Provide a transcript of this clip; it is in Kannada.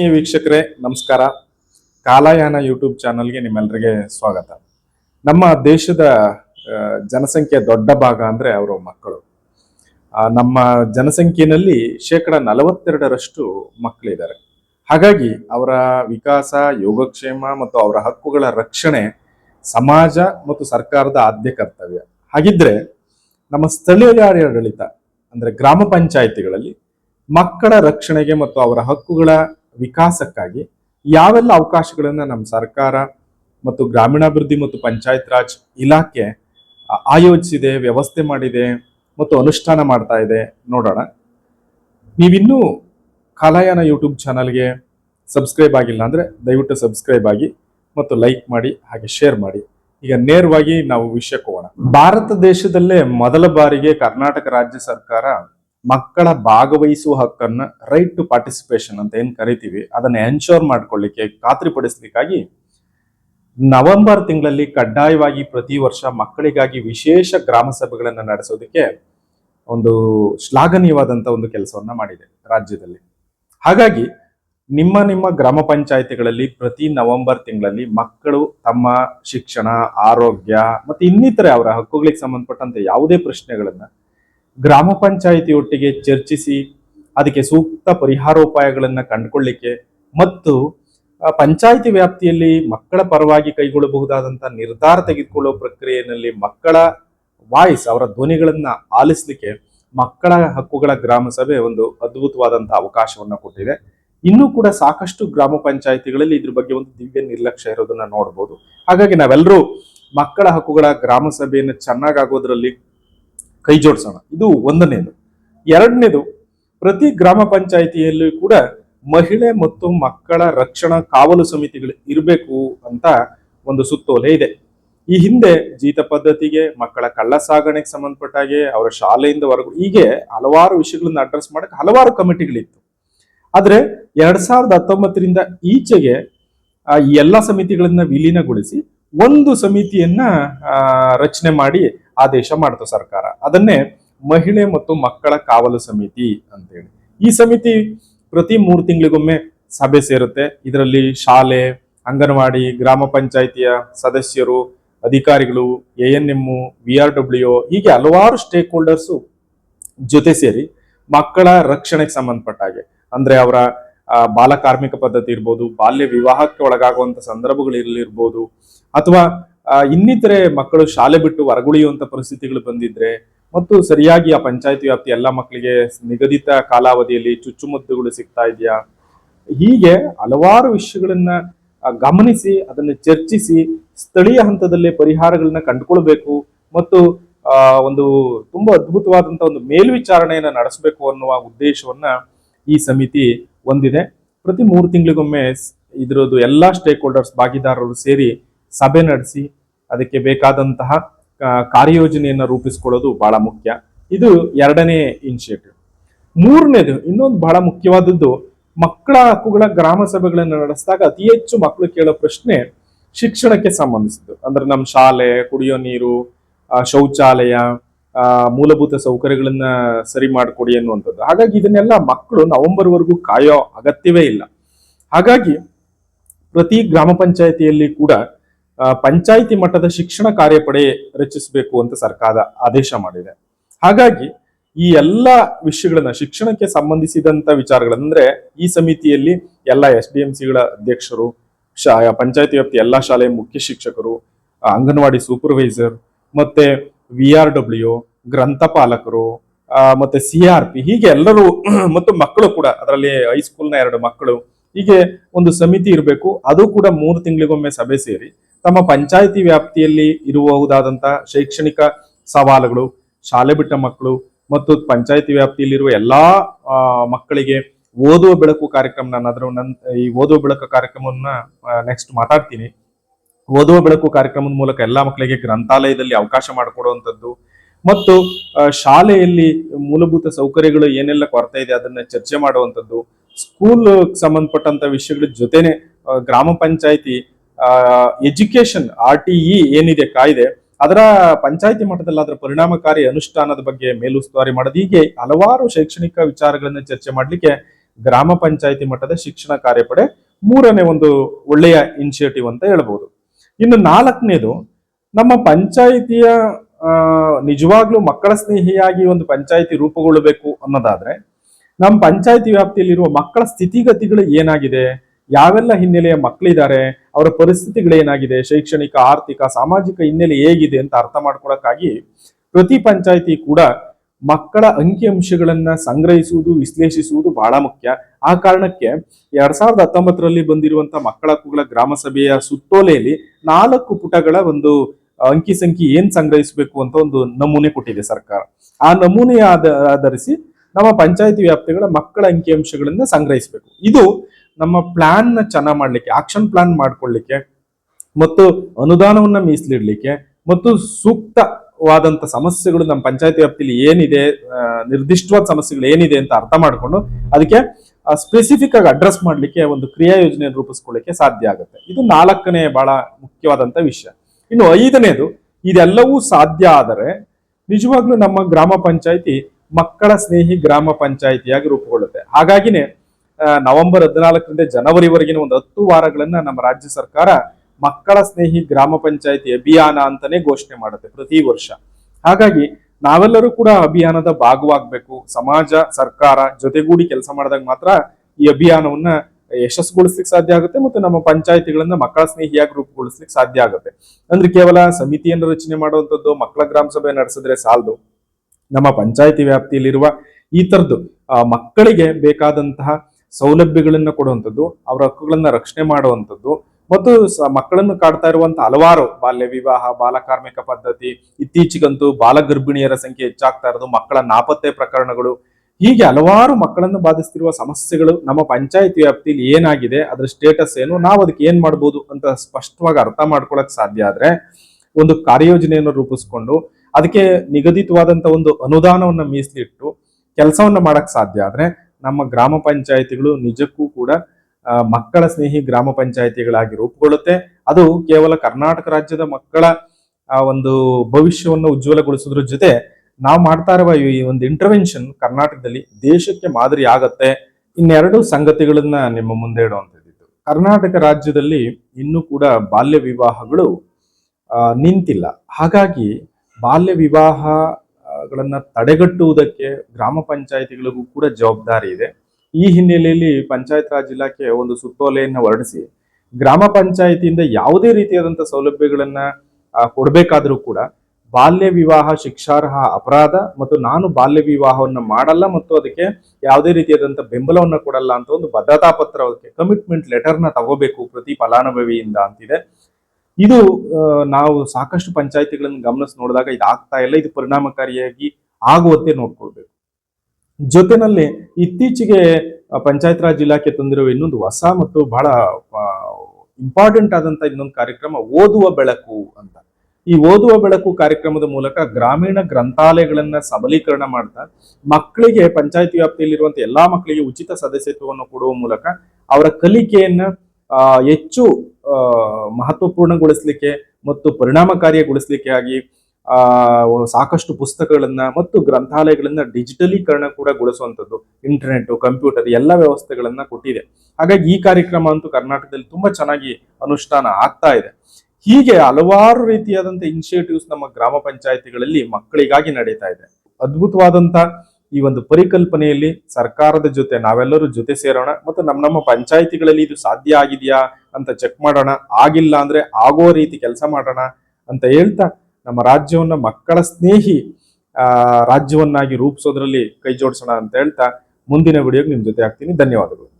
ಆತ್ಮೀಯ ವೀಕ್ಷಕರೇ, ನಮಸ್ಕಾರ. ಕಾಲಾಯಾನ ಯೂಟ್ಯೂಬ್ ಚಾನಲ್ಗೆ ನಿಮ್ಮೆಲ್ಲರಿಗೆ ಸ್ವಾಗತ. ನಮ್ಮ ದೇಶದ ಜನಸಂಖ್ಯೆ ದೊಡ್ಡ ಭಾಗ ಅಂದ್ರೆ ಅವರು ಮಕ್ಕಳು. ನಮ್ಮ ಜನಸಂಖ್ಯೆಯಲ್ಲಿ ಶೇಕಡ ನಲವತ್ತೆರಡರಷ್ಟು ಮಕ್ಕಳಿದ್ದಾರೆ. ಹಾಗಾಗಿ ಅವರ ವಿಕಾಸ, ಯೋಗಕ್ಷೇಮ ಮತ್ತು ಅವರ ಹಕ್ಕುಗಳ ರಕ್ಷಣೆ ಸಮಾಜ ಮತ್ತು ಸರ್ಕಾರದ ಆದ್ಯ ಕರ್ತವ್ಯ. ಹಾಗಿದ್ರೆ ನಮ್ಮ ಸ್ಥಳೀಯ ಆಡಳಿತ ಅಂದ್ರೆ ಗ್ರಾಮ ಪಂಚಾಯಿತಿಗಳಲ್ಲಿ ಮಕ್ಕಳ ರಕ್ಷಣೆಗೆ ಮತ್ತು ಅವರ ಹಕ್ಕುಗಳ ವಿಕಾಸಕ್ಕಾಗಿ ಯಾವೆಲ್ಲ ಅವಕಾಶಗಳನ್ನ ನಮ್ಮ ಸರ್ಕಾರ ಮತ್ತು ಗ್ರಾಮೀಣಾಭಿವೃದ್ಧಿ ಮತ್ತು ಪಂಚಾಯತ್ ರಾಜ್ ಇಲಾಖೆ ಆಯೋಜಿಸಿದೆ, ವ್ಯವಸ್ಥೆ ಮಾಡಿದೆ ಮತ್ತು ಅನುಷ್ಠಾನ ಮಾಡ್ತಾ ಇದೆ ನೋಡೋಣ. ನೀವಿನ್ನೂ ಕಲಾಯಾನ ಯೂಟ್ಯೂಬ್ ಚಾನಲ್ಗೆ ಸಬ್ಸ್ಕ್ರೈಬ್ ಆಗಿಲ್ಲ ಅಂದ್ರೆ ದಯವಿಟ್ಟು ಸಬ್ಸ್ಕ್ರೈಬ್ ಆಗಿ ಮತ್ತು ಲೈಕ್ ಮಾಡಿ ಹಾಗೆ ಶೇರ್ ಮಾಡಿ. ಈಗ ನೇರವಾಗಿ ನಾವು ವಿಷಯಕ್ಕೆ ಹೋಗೋಣ. ಭಾರತ ದೇಶದಲ್ಲೇ ಮೊದಲ ಬಾರಿಗೆ ಕರ್ನಾಟಕ ರಾಜ್ಯ ಸರ್ಕಾರ ಮಕ್ಕಳ ಭಾಗವಹಿಸುವ ಹಕ್ಕನ್ನ ರೈಟ್ ಟು ಪಾರ್ಟಿಸಿಪೇಷನ್ ಅಂತ ಏನು ಕರಿತೀವಿ, ಅದನ್ನ ಎನ್ಶೋರ್ ಮಾಡ್ಕೊಳ್ಳಿಕ್ಕೆ, ಖಾತ್ರಿಪಡಿಸ್ಲಿಕ್ಕಾಗಿ ನವೆಂಬರ್ ತಿಂಗಳಲ್ಲಿ ಕಡ್ಡಾಯವಾಗಿ ಪ್ರತಿ ವರ್ಷ ಮಕ್ಕಳಿಗಾಗಿ ವಿಶೇಷ ಗ್ರಾಮ ಸಭೆಗಳನ್ನು ನಡೆಸೋದಕ್ಕೆ ಒಂದು ಶ್ಲಾಘನೀಯವಾದಂಥ ಒಂದು ಕೆಲಸವನ್ನ ಮಾಡಿದೆ ರಾಜ್ಯದಲ್ಲಿ. ಹಾಗಾಗಿ ನಿಮ್ಮ ನಿಮ್ಮ ಗ್ರಾಮ ಪಂಚಾಯಿತಿಗಳಲ್ಲಿ ಪ್ರತಿ ನವೆಂಬರ್ ತಿಂಗಳಲ್ಲಿ ಮಕ್ಕಳು ತಮ್ಮ ಶಿಕ್ಷಣ, ಆರೋಗ್ಯ ಮತ್ತು ಇನ್ನಿತರ ಅವರ ಹಕ್ಕುಗಳಿಗೆ ಸಂಬಂಧಪಟ್ಟಂತೆ ಯಾವುದೇ ಪ್ರಶ್ನೆಗಳನ್ನ ಗ್ರಾಮ ಪಂಚಾಯಿತಿ ಒಟ್ಟಿಗೆ ಚರ್ಚಿಸಿ ಅದಕ್ಕೆ ಸೂಕ್ತ ಪರಿಹಾರೋಪಾಯಗಳನ್ನು ಕಂಡುಕೊಳ್ಳಿಕ್ಕೆ ಮತ್ತು ಪಂಚಾಯಿತಿ ವ್ಯಾಪ್ತಿಯಲ್ಲಿ ಮಕ್ಕಳ ಪರವಾಗಿ ಕೈಗೊಳ್ಳಬಹುದಾದಂಥ ನಿರ್ಧಾರ ತೆಗೆದುಕೊಳ್ಳುವ ಪ್ರಕ್ರಿಯೆಯಲ್ಲಿ ಮಕ್ಕಳ ವಾಯ್ಸ್, ಅವರ ಧ್ವನಿಗಳನ್ನು ಆಲಿಸಲಿಕ್ಕೆ ಮಕ್ಕಳ ಹಕ್ಕುಗಳ ಗ್ರಾಮ ಸಭೆ ಒಂದು ಅದ್ಭುತವಾದಂತಹ ಅವಕಾಶವನ್ನು ಕೊಟ್ಟಿದೆ. ಇನ್ನೂ ಕೂಡ ಸಾಕಷ್ಟು ಗ್ರಾಮ ಪಂಚಾಯಿತಿಗಳಲ್ಲಿ ಇದ್ರ ಬಗ್ಗೆ ಒಂದು ದಿವ್ಯ ನಿರ್ಲಕ್ಷ್ಯ ಇರೋದನ್ನ ನೋಡಬಹುದು ಹಾಗಾಗಿ ನಾವೆಲ್ಲರೂ ಮಕ್ಕಳ ಹಕ್ಕುಗಳ ಗ್ರಾಮ ಸಭೆಯನ್ನು ಚೆನ್ನಾಗಾಗೋದ್ರಲ್ಲಿ ಕೈ ಜೋಡಿಸೋಣ. ಇದು ಒಂದನೇದು. ಎರಡನೇದು ಪ್ರತಿ ಗ್ರಾಮ ಪಂಚಾಯಿತಿಯಲ್ಲೂ ಕೂಡ ಮಹಿಳೆ ಮತ್ತು ಮಕ್ಕಳ ರಕ್ಷಣಾ ಕಾವಲು ಸಮಿತಿಗಳು ಇರಬೇಕು ಅಂತ ಒಂದು ಸುತ್ತೋಲೆ ಇದೆ. ಈ ಹಿಂದೆ ಜೀತ ಪದ್ಧತಿಗೆ ಮಕ್ಕಳ ಕಳ್ಳ ಸಾಗಣೆಗೆ ಸಂಬಂಧಪಟ್ಟಾಗೆ ಅವರ ಶಾಲೆಯಿಂದ ಹೊರಗು ಹೀಗೆ ಹಲವಾರು ವಿಷಯಗಳನ್ನ ಅಡ್ರೆಸ್ ಮಾಡಕ್ಕೆ ಹಲವಾರು ಕಮಿಟಿಗಳಿತ್ತು. ಆದರೆ ಎರಡ್ ಸಾವಿರದ ಹತ್ತೊಂಬತ್ತರಿಂದ ಈಚೆಗೆ ಆ, ಎಲ್ಲ ಸಮಿತಿಗಳನ್ನ ವಿಲೀನಗೊಳಿಸಿ ಒಂದು ಸಮಿತಿಯನ್ನ ರಚನೆ ಮಾಡಿ ಆದೇಶ ಮಾಡ್ತು ಸರ್ಕಾರ. ಅದನ್ನೇ ಮಹಿಳೆ ಮತ್ತು ಮಕ್ಕಳ ಕಾವಲು ಸಮಿತಿ ಅಂತೇಳಿ. ಈ ಸಮಿತಿ ಪ್ರತಿ ಮೂರು ತಿಂಗಳಿಗೊಮ್ಮೆ ಸಭೆ ಸೇರುತ್ತೆ. ಇದರಲ್ಲಿ ಶಾಲೆ, ಅಂಗನವಾಡಿ, ಗ್ರಾಮ ಪಂಚಾಯಿತಿಯ ಸದಸ್ಯರು, ಅಧಿಕಾರಿಗಳು, A N M, V R W, ಹೀಗೆ ಹಲವಾರು ಸ್ಟೇಕ್ ಹೋಲ್ಡರ್ಸು ಜೊತೆ ಸೇರಿ ಮಕ್ಕಳ ರಕ್ಷಣೆಗೆ ಸಂಬಂಧಪಟ್ಟ ಹಾಗೆ. ಅಂದ್ರೆ ಅವರ ಆ, ಬಾಲ ಕಾರ್ಮಿಕ ಪದ್ಧತಿ ಇರ್ಬೋದು ಬಾಲ್ಯ ವಿವಾಹಕ್ಕೆ ಒಳಗಾಗುವಂತ ಸಂದರ್ಭಗಳು ಇರಲಿರ್ಬೋದು ಅಥವಾ ಇನ್ನಿತರೆ ಮಕ್ಕಳು ಶಾಲೆ ಬಿಟ್ಟು ಹೊರಗುಳಿಯುವಂತ ಪರಿಸ್ಥಿತಿಗಳು ಬಂದಿದ್ರೆ ಮತ್ತು ಸರಿಯಾಗಿ ಆ ಪಂಚಾಯತ್ ವ್ಯಾಪ್ತಿ ಎಲ್ಲ ಮಕ್ಕಳಿಗೆ ನಿಗದಿತ ಕಾಲಾವಧಿಯಲ್ಲಿ ಚುಚ್ಚುಮದ್ದುಗಳು ಸಿಗ್ತಾ ಇದೆಯಾ? ಹೀಗೆ ಹಲವಾರು ವಿಷಯಗಳನ್ನ ಗಮನಿಸಿ ಅದನ್ನು ಚರ್ಚಿಸಿ ಸ್ಥಳೀಯ ಹಂತದಲ್ಲೇ ಪರಿಹಾರಗಳನ್ನ ಕಂಡುಕೊಳ್ಬೇಕು ಮತ್ತು ಒಂದು ತುಂಬಾ ಅದ್ಭುತವಾದಂತಹ ಒಂದು ಮೇಲ್ವಿಚಾರಣೆಯನ್ನು ನಡೆಸಬೇಕು ಅನ್ನುವ ಉದ್ದೇಶವನ್ನ ಈ ಸಮಿತಿ ಹೊಂದಿದೆ ಪ್ರತಿ ಮೂರು ತಿಂಗಳಿಗೊಮ್ಮೆ ಸ್- ಎಲ್ಲ ಸ್ಟೇಕ್ ಹೋಲ್ಡರ್ಸ್ ಭಾಗಿದಾರರು ಸೇರಿ ಸಭೆ ನಡೆಸಿ ಅದಕ್ಕೆ ಬೇಕಾದಂತಹ ಕಾರ್ಯಯೋಜನೆಯನ್ನು ರೂಪಿಸ್ಕೊಳ್ಳೋದು ಬಹಳ ಮುಖ್ಯ. ಇದು ಎರಡನೇ ಇನಿಷಿಯೇಟಿವ್ ಮೂರನೇದು, ಇನ್ನೊಂದು ಬಹಳ ಮುಖ್ಯವಾದದ್ದು, ಮಕ್ಕಳ ಹಕ್ಕುಗಳ ಗ್ರಾಮ ಸಭೆಗಳನ್ನು ನಡೆಸಿದಾಗ ಅತಿ ಹೆಚ್ಚು ಮಕ್ಕಳು ಕೇಳೋ ಪ್ರಶ್ನೆ ಶಿಕ್ಷಣಕ್ಕೆ ಸಂಬಂಧಿಸಿದ್ದು. ಅಂದ್ರೆ ನಮ್ಮ ಶಾಲೆ, ಕುಡಿಯೋ ನೀರು ಶೌಚಾಲಯ ಮೂಲಭೂತ ಸೌಕರ್ಯಗಳನ್ನ ಸರಿ ಮಾಡಿಕೊಡಿ ಅನ್ನುವಂಥದ್ದು. ಹಾಗಾಗಿ ಇದನ್ನೆಲ್ಲ ಮಕ್ಕಳು ನವೆಂಬರ್ ವರೆಗೂ ಕಾಯೋ ಅಗತ್ಯವೇ ಇಲ್ಲ. ಹಾಗಾಗಿ ಪ್ರತಿ ಗ್ರಾಮ ಪಂಚಾಯಿತಿಯಲ್ಲಿ ಕೂಡ ಪಂಚಾಯಿತಿ ಮಟ್ಟದ ಶಿಕ್ಷಣ ಕಾರ್ಯಪಡೆ ರಚಿಸಬೇಕು ಅಂತ ಸರ್ಕಾರ ಆದೇಶ ಮಾಡಿದೆ. ಹಾಗಾಗಿ ಈ ಎಲ್ಲ ವಿಷಯಗಳನ್ನ, ಶಿಕ್ಷಣಕ್ಕೆ ಸಂಬಂಧಿಸಿದಂತ ವಿಚಾರಗಳಂದ್ರೆ ಈ ಸಮಿತಿಯಲ್ಲಿ ಎಲ್ಲ ಎಸ್ ಡಿ ಎಂ ಸಿಗಳ ಅಧ್ಯಕ್ಷರು, ಶಾ, ಪಂಚಾಯತಿ ವ್ಯಾಪ್ತಿ ಎಲ್ಲ ಶಾಲೆಯ ಮುಖ್ಯ ಶಿಕ್ಷಕರು, ಅಂಗನವಾಡಿ ಸೂಪರ್ವೈಸರ್, ಮತ್ತೆ ವಿ ಆರ್ ಡಬ್ಲ್ಯೂ, ಗ್ರಂಥಪಾಲಕರು ಮತ್ತೆ ಸಿ ಆರ್ ಪಿ, ಹೀಗೆ ಎಲ್ಲರೂ ಮತ್ತು ಮಕ್ಕಳು ಕೂಡ, ಅದರಲ್ಲಿ ಹೈಸ್ಕೂಲ್ನ ಎರಡು ಮಕ್ಕಳು, ಹೀಗೆ ಒಂದು ಸಮಿತಿ ಇರಬೇಕು. ಅದು ಕೂಡ ಮೂರು ತಿಂಗಳಿಗೊಮ್ಮೆ ಸಭೆ ಸೇರಿ, ತಮ್ಮ ಪಂಚಾಯಿತಿ ವ್ಯಾಪ್ತಿಯಲ್ಲಿ ಇರಬಹುದಾದಂತಹ ಶೈಕ್ಷಣಿಕ ಸವಾಲುಗಳು, ಶಾಲೆ ಬಿಟ್ಟ ಮಕ್ಕಳು ಮತ್ತು ಪಂಚಾಯಿತಿ ವ್ಯಾಪ್ತಿಯಲ್ಲಿರುವ ಎಲ್ಲಾ ಮಕ್ಕಳಿಗೆ ಓದುವ ಬೆಳಕು ಕಾರ್ಯಕ್ರಮ ನಾನು ಅದರ ನನ್ನ ಈ ಓದುವ ಬೆಳಕು ಕಾರ್ಯಕ್ರಮವನ್ನ ನೆಕ್ಸ್ಟ್ ಮಾತಾಡ್ತೀನಿ. ಓದುವ ಬೆಳಕು ಕಾರ್ಯಕ್ರಮದ ಮೂಲಕ ಎಲ್ಲ ಮಕ್ಕಳಿಗೆ ಗ್ರಂಥಾಲಯದಲ್ಲಿ ಅವಕಾಶ ಮಾಡಿಕೊಡುವಂಥದ್ದು. ಮತ್ತು ಶಾಲೆಯಲ್ಲಿ ಮೂಲಭೂತ ಸೌಕರ್ಯಗಳು ಏನೆಲ್ಲ ಕೊರತೆ ಇದೆ ಅದನ್ನ ಚರ್ಚೆ ಮಾಡುವಂಥದ್ದು. ಸ್ಕೂಲ್ ಸಂಬಂಧಪಟ್ಟಂತ ವಿಷಯಗಳ ಜೊತೆನೆ ಗ್ರಾಮ panchayat education R T E ಏನಿದೆ, ಕಾಯ್ದೆ, ಅದರ ಪಂಚಾಯಿತಿ ಮಟ್ಟದಲ್ಲಿ ಅದರ ಪರಿಣಾಮಕಾರಿ ಅನುಷ್ಠಾನದ ಬಗ್ಗೆ ಮೇಲುಸ್ತುವಾರಿ ಮಾಡೋದು. ಹೀಗೆ ಹಲವಾರು ಶೈಕ್ಷಣಿಕ ವಿಚಾರಗಳನ್ನ ಚರ್ಚೆ ಮಾಡಲಿಕ್ಕೆ ಗ್ರಾಮ ಪಂಚಾಯತಿ ಮಟ್ಟದ ಶಿಕ್ಷಣ ಕಾರ್ಯಪಡೆ ಮೂರನೇ ಒಂದು ಒಳ್ಳೆಯ ಇನಿಷಿಯೇಟಿವ್ ಅಂತ ಹೇಳ್ಬೋದು. ಇನ್ನು ನಾಲ್ಕನೇದು, ನಮ್ಮ ಪಂಚಾಯಿತಿಯ ನಿಜವಾಗ್ಲೂ ಮಕ್ಕಳ ಸ್ನೇಹಿಯಾಗಿ ಒಂದು ಪಂಚಾಯಿತಿ ರೂಪುಗೊಳ್ಳಬೇಕು ಅನ್ನೋದಾದ್ರೆ, ನಮ್ಮ ಪಂಚಾಯಿತಿ ವ್ಯಾಪ್ತಿಯಲ್ಲಿರುವ ಮಕ್ಕಳ ಸ್ಥಿತಿಗತಿಗಳು ಏನಾಗಿದೆ, ಯಾವೆಲ್ಲ ಹಿನ್ನೆಲೆಯ ಮಕ್ಕಳಿದ್ದಾರೆ, ಅವರ ಪರಿಸ್ಥಿತಿಗಳು ಏನಾಗಿದೆ, ಶೈಕ್ಷಣಿಕ, ಆರ್ಥಿಕ, ಸಾಮಾಜಿಕ ಹಿನ್ನೆಲೆ ಹೇಗಿದೆ ಅಂತ ಅರ್ಥ ಮಾಡ್ಕೊಳಕ್ಕಾಗಿ ಪ್ರತಿ ಪಂಚಾಯಿತಿ ಕೂಡ ಮಕ್ಕಳ ಅಂಕಿಅಂಶಗಳನ್ನ ಸಂಗ್ರಹಿಸುವುದು, ವಿಶ್ಲೇಷಿಸುವುದು ಬಹಳ ಮುಖ್ಯ. ಆ ಕಾರಣಕ್ಕೆ ಎರಡ್ ಸಾವಿರದ ಹತ್ತೊಂಬತ್ತರಲ್ಲಿ ಬಂದಿರುವಂತಹ ಮಕ್ಕಳ ಹಕ್ಕುಗಳ ಗ್ರಾಮ ಸಭೆಯ ಸುತ್ತೋಲೆಯಲ್ಲಿ ನಾಲ್ಕು ಪುಟಗಳ ಒಂದು ಅಂಕಿ ಸಂಖ್ಯೆ ಏನ್ ಸಂಗ್ರಹಿಸಬೇಕು ಅಂತ ಒಂದು ನಮೂನೆ ಕೊಟ್ಟಿದೆ ಸರ್ಕಾರ. ಆ ನಮೂನೆ ಆಧ- ಆಧರಿಸಿ ನಮ್ಮ ಪಂಚಾಯತಿ ವ್ಯಾಪ್ತಿಗಳ ಮಕ್ಕಳ ಅಂಕಿಅಂಶಗಳನ್ನ ಸಂಗ್ರಹಿಸಬೇಕು. ಇದು ನಮ್ಮ ಪ್ಲಾನ್ನ ಚೆನ್ನಾಗಿ ಮಾಡ್ಲಿಕ್ಕೆ ಆಕ್ಷನ್ ಪ್ಲಾನ್ ಮಾಡ್ಕೊಳ್ಳಿಕ್ಕೆ, ಮತ್ತು ಅನುದಾನವನ್ನ ಮೀಸಲಿಡ್ಲಿಕ್ಕೆ, ಮತ್ತು ಸೂಕ್ತವಾದಂತ ಸಮಸ್ಯೆಗಳು ನಮ್ಮ ಪಂಚಾಯತಿ ವ್ಯಾಪ್ತಿಯಲ್ಲಿ ಏನಿದೆ ನಿರ್ದಿಷ್ಟವಾದ ಸಮಸ್ಯೆಗಳು ಏನಿದೆ ಅಂತ ಅರ್ಥ ಮಾಡಿಕೊಂಡು ಅದಕ್ಕೆ ಸ್ಪೆಸಿಫಿಕ್ ಆಗಿ ಅಡ್ರೆಸ್ ಮಾಡಲಿಕ್ಕೆ ಒಂದು ಕ್ರಿಯಾ ಯೋಜನೆ ರೂಪಿಸ್ಕೊಳ್ಳಿಕ್ಕೆ ಸಾಧ್ಯ ಆಗುತ್ತೆ. ಇದು ನಾಲ್ಕನೇ ಬಹಳ ಮುಖ್ಯವಾದಂತ ವಿಷಯ. ಇನ್ನು ಐದನೇದು, ಇದೆಲ್ಲವೂ ಸಾಧ್ಯ ಆದರೆ ನಿಜವಾಗ್ಲೂ ನಮ್ಮ ಗ್ರಾಮ ಪಂಚಾಯತಿ ಮಕ್ಕಳ ಸ್ನೇಹಿ ಗ್ರಾಮ ಪಂಚಾಯತಿಯಾಗಿ ರೂಪುಗೊಳ್ಳುತ್ತೆ. ಹಾಗಾಗಿನೇ ನವೆಂಬರ್ ಹದಿನಾಲ್ಕರಿಂದ ಜನವರಿವರೆಗಿನ ಒಂದು ಹತ್ತು ವಾರಗಳನ್ನ ನಮ್ಮ ರಾಜ್ಯ ಸರ್ಕಾರ ಮಕ್ಕಳ ಸ್ನೇಹಿ ಗ್ರಾಮ ಪಂಚಾಯತಿ ಅಭಿಯಾನ ಅಂತಾನೆ ಘೋಷಣೆ ಮಾಡುತ್ತೆ ಪ್ರತಿ ವರ್ಷ. ಹಾಗಾಗಿ ನಾವೆಲ್ಲರೂ ಕೂಡ ಅಭಿಯಾನದ ಭಾಗವಾಗಬೇಕು. ಸಮಾಜ, ಸರ್ಕಾರ ಜೊತೆಗೂಡಿ ಕೆಲಸ ಮಾಡಿದಾಗ ಮಾತ್ರ ಈ ಅಭಿಯಾನವನ್ನ ಯಶಸ್ಸುಗೊಳಿಸ್ಲಿಕ್ಕೆ ಸಾಧ್ಯ ಆಗುತ್ತೆ ಮತ್ತು ನಮ್ಮ ಪಂಚಾಯತಿಗಳನ್ನ ಮಕ್ಕಳ ಸ್ನೇಹಿಯಾಗಿ ರೂಪುಗೊಳಿಸ್ಲಿಕ್ಕೆ ಸಾಧ್ಯ ಆಗುತ್ತೆ. ಅಂದ್ರೆ ಕೇವಲ ಸಮಿತಿಯನ್ನು ರಚನೆ ಮಾಡುವಂಥದ್ದು, ಮಕ್ಕಳ ಗ್ರಾಮ ಸಭೆ ನಡೆಸಿದ್ರೆ ಸಾಲದು. ನಮ್ಮ ಪಂಚಾಯತಿ ವ್ಯಾಪ್ತಿಯಲ್ಲಿರುವ ಈ ತರದ್ದು ಮಕ್ಕಳಿಗೆ ಬೇಕಾದಂತಹ ಸೌಲಭ್ಯಗಳನ್ನ ಕೊಡುವಂಥದ್ದು, ಅವರ ಹಕ್ಕುಗಳನ್ನ ರಕ್ಷಣೆ ಮಾಡುವಂಥದ್ದು ಮತ್ತು ಮಕ್ಕಳನ್ನು ಕಾಡ್ತಾ ಇರುವಂತ ಹಲವಾರು ಬಾಲ್ಯ ವಿವಾಹ, ಬಾಲ ಕಾರ್ಮಿಕ ಪದ್ಧತಿ, ಇತ್ತೀಚೆಗಂತೂ ಬಾಲ ಗರ್ಭಿಣಿಯರ ಸಂಖ್ಯೆ ಹೆಚ್ಚಾಗ್ತಾ ಇರೋದು, ಮಕ್ಕಳ ನಾಪತ್ತೆ ಪ್ರಕರಣಗಳು. ಹೀಗೆ ಹಲವಾರು ಮಕ್ಕಳನ್ನು ಬಾಧಿಸ್ತಿರುವ ಸಮಸ್ಯೆಗಳು ನಮ್ಮ ಪಂಚಾಯತ್ ವ್ಯಾಪ್ತಿಯಲ್ಲಿ ಏನಾಗಿದೆ, ಅದರ ಸ್ಟೇಟಸ್ ಏನು, ನಾವು ಅದಕ್ಕೆ ಏನ್ ಮಾಡ್ಬೋದು ಅಂತ ಸ್ಪಷ್ಟವಾಗಿ ಅರ್ಥ ಮಾಡ್ಕೊಳಕ್ ಸಾಧ್ಯ ಆದ್ರೆ, ಒಂದು ಕಾರ್ಯಯೋಜನೆಯನ್ನು ರೂಪಿಸ್ಕೊಂಡು ಅದಕ್ಕೆ ನಿಗದಿತವಾದಂತ ಒಂದು ಅನುದಾನವನ್ನ ಮೀಸಲಿಟ್ಟು, ಕೆಲಸವನ್ನ ಮಾಡಕ್ ಸಾಧ್ಯ ಆದ್ರೆ, ನಮ್ಮ ಗ್ರಾಮ ಪಂಚಾಯತಿಗಳು ನಿಜಕ್ಕೂ ಕೂಡ ಮಕ್ಕಳ ಸ್ನೇಹಿ ಗ್ರಾಮ ಪಂಚಾಯಿತಿಗಳಾಗಿ ರೂಪುಗೊಳ್ಳುತ್ತೆ. ಅದು ಕೇವಲ ಕರ್ನಾಟಕ ರಾಜ್ಯದ ಮಕ್ಕಳ ಒಂದು ಭವಿಷ್ಯವನ್ನು ಉಜ್ವಲಗೊಳಿಸೋದ್ರ ಜೊತೆ ನಾವು ಮಾಡ್ತಾ ಇರುವ ಈ ಒಂದು ಇಂಟರ್ವೆನ್ಷನ್ ಕರ್ನಾಟಕದಲ್ಲಿ ದೇಶಕ್ಕೆ ಮಾದರಿ ಆಗತ್ತೆ. ಇನ್ನೆರಡು ಸಂಗತಿಗಳನ್ನ ನಿಮ್ಮ ಮುಂದೆ ಇಡುವಂಥದ್ದು ಕರ್ನಾಟಕ ರಾಜ್ಯದಲ್ಲಿ ಇನ್ನೂ ಕೂಡ ಬಾಲ್ಯ ವಿವಾಹಗಳು ನಿಂತಿಲ್ಲ. ಹಾಗಾಗಿ ಬಾಲ್ಯ ವಿವಾಹಗಳನ್ನ ತಡೆಗಟ್ಟುವುದಕ್ಕೆ ಗ್ರಾಮ ಪಂಚಾಯಿತಿಗಳಿಗೂ ಕೂಡ ಜವಾಬ್ದಾರಿ ಇದೆ. ಈ ಹಿನ್ನೆಲೆಯಲ್ಲಿ ಪಂಚಾಯತ್ ರಾಜ್ ಇಲಾಖೆ ಒಂದು ಸುತ್ತೋಲೆಯನ್ನು ಹೊರಡಿಸಿ ಗ್ರಾಮ ಪಂಚಾಯತಿಯಿಂದ ಯಾವುದೇ ರೀತಿಯಾದಂತಹ ಸೌಲಭ್ಯಗಳನ್ನ ಕೊಡ್ಬೇಕಾದ್ರೂ ಕೂಡ ಬಾಲ್ಯ ವಿವಾಹ, ಶಿಕ್ಷಾರ್ಹ, ಅಪರಾಧ ಮತ್ತು ನಾನು ಬಾಲ್ಯ ವಿವಾಹವನ್ನ ಮಾಡಲ್ಲ ಮತ್ತು ಅದಕ್ಕೆ ಯಾವುದೇ ರೀತಿಯಾದಂತಹ ಬೆಂಬಲವನ್ನ ಕೊಡಲ್ಲ ಅಂತ ಒಂದು ಭದ್ರತಾ ಪತ್ರ, ಅದಕ್ಕೆ ಕಮಿಟ್ಮೆಂಟ್ ಲೆಟರ್ನ ತಗೋಬೇಕು ಪ್ರತಿ ಫಲಾನುಭವಿಯಿಂದ ಅಂತಿದೆ. ಇದು ನಾವು ಸಾಕಷ್ಟು ಪಂಚಾಯತಿಗಳನ್ನು ಗಮನಿಸಿ ನೋಡಿದಾಗ ಇದು ಆಗ್ತಾ ಇಲ್ಲ. ಇದು ಪರಿಣಾಮಕಾರಿಯಾಗಿ ಆಗುವಂತೆ ನೋಡ್ಕೊಳ್ಬೇಕು. ಜೊತೆನಲ್ಲಿ ಇತ್ತೀಚೆಗೆ ಪಂಚಾಯತ್ ರಾಜ್ ಇಲಾಖೆ ತಂದಿರುವ ಇನ್ನೊಂದು ಹೊಸ ಮತ್ತು ಬಹಳ ಇಂಪಾರ್ಟೆಂಟ್ ಆದಂತ ಇನ್ನೊಂದು ಕಾರ್ಯಕ್ರಮ, ಓದುವ ಬೆಳಕು ಅಂತ. ಈ ಓದುವ ಬೆಳಕು ಕಾರ್ಯಕ್ರಮದ ಮೂಲಕ ಗ್ರಾಮೀಣ ಗ್ರಂಥಾಲಯಗಳನ್ನ ಸಬಲೀಕರಣ ಮಾಡ್ತಾ, ಮಕ್ಕಳಿಗೆ ಪಂಚಾಯತ್ ವ್ಯಾಪ್ತಿಯಲ್ಲಿರುವಂತ ಎಲ್ಲಾ ಮಕ್ಕಳಿಗೆ ಉಚಿತ ಸದಸ್ಯತ್ವವನ್ನು ಕೊಡುವ ಮೂಲಕ ಅವರ ಕಲಿಕೆಯನ್ನ ಹೆಚ್ಚು ಮಹತ್ವಪೂರ್ಣಗೊಳಿಸಲಿಕ್ಕೆ ಮತ್ತು ಪರಿಣಾಮಕಾರಿಗೊಳಿಸ್ಲಿಕ್ಕೆ ಆಗಿ ಸಾಕಷ್ಟು ಪುಸ್ತಕಗಳನ್ನ ಮತ್ತು ಗ್ರಂಥಾಲಯಗಳನ್ನ ಡಿಜಿಟಲೀಕರಣ ಕೂಡ ಗೊಳಿಸುವಂಥದ್ದು, ಇಂಟರ್ನೆಟ್, ಕಂಪ್ಯೂಟರ್, ಎಲ್ಲ ವ್ಯವಸ್ಥೆಗಳನ್ನ ಕೊಟ್ಟಿದೆ. ಹಾಗಾಗಿ ಈ ಕಾರ್ಯಕ್ರಮ ಅಂತೂ ಕರ್ನಾಟಕದಲ್ಲಿ ತುಂಬಾ ಚೆನ್ನಾಗಿ ಅನುಷ್ಠಾನ ಆಗ್ತಾ ಇದೆ. ಹೀಗೆ ಹಲವಾರು ರೀತಿಯಾದಂಥ ಇನಿಷಿಯೇಟಿವ್ಸ್ ನಮ್ಮ ಗ್ರಾಮ ಪಂಚಾಯತಿಗಳಲ್ಲಿ ಮಕ್ಕಳಿಗಾಗಿ ನಡೀತಾ ಇದೆ. ಅದ್ಭುತವಾದಂತ ಈ ಒಂದು ಪರಿಕಲ್ಪನೆಯಲ್ಲಿ ಸರ್ಕಾರದ ಜೊತೆ, ನಾವೆಲ್ಲರೂ ಜೊತೆ ಸೇರೋಣ ಮತ್ತು ನಮ್ಮ ನಮ್ಮ ಪಂಚಾಯತಿಗಳಲ್ಲಿ ಇದು ಸಾಧ್ಯ ಆಗಿದೆಯಾ ಅಂತ ಚೆಕ್ ಮಾಡೋಣ, ಆಗಿಲ್ಲ ಅಂದ್ರೆ ಆಗೋ ರೀತಿ ಕೆಲಸ ಮಾಡೋಣ ಅಂತ ಹೇಳ್ತಾ ನಮ್ಮ ರಾಜ್ಯವನ್ನ ಮಕ್ಕಳ ಸ್ನೇಹಿ ರಾಜ್ಯವನ್ನಾಗಿ ರೂಪಿಸೋದ್ರಲ್ಲಿ ಕೈ ಜೋಡಿಸೋಣ ಅಂತ ಹೇಳ್ತಾ ಮುಂದಿನ ವಿಡಿಯೋಗೆ ನಿಮ್ಮ ಜೊತೆ ಆಗ್ತೀನಿ. ಧನ್ಯವಾದಗಳು.